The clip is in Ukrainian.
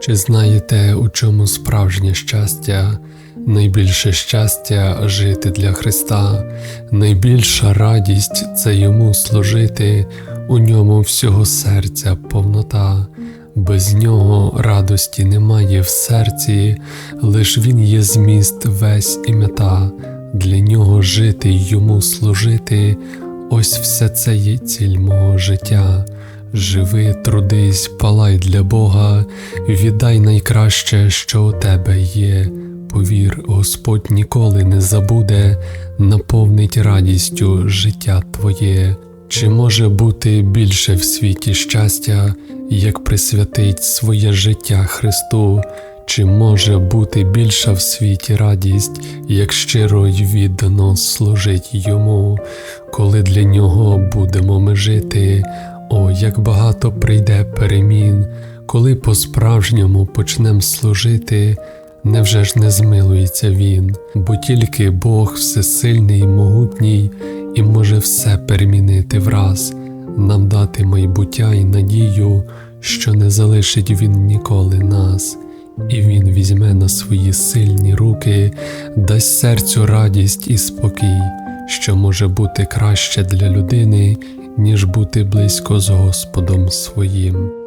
Чи знаєте, у чому справжнє щастя? Найбільше щастя жити для Христа, найбільша радість це йому служити, у ньому всього серця повнота, без нього радості немає в серці, лиш він є зміст весь і мета, для нього жити йому служити, ось все це є ціль мого життя. Живи, трудись, палай для Бога, віддай найкраще, що у тебе є. Повір, Господь ніколи не забуде, наповнить радістю життя твоє. Чи може бути більше в світі щастя, як присвятить своє життя Христу? Чи може бути більша в світі радість, як щиро й віддано служить йому, коли для нього будемо ми жити? Як багато прийде перемін, коли по-справжньому почнем служити, невже ж не змилується він, бо тільки Бог всесильний, і могутній і може все перемінити враз, нам дати майбуття і надію, що не залишить він ніколи нас, і він візьме на свої сильні руки, дасть серцю радість і спокій, що може бути краще для людини ніж бути близько з Господом своїм.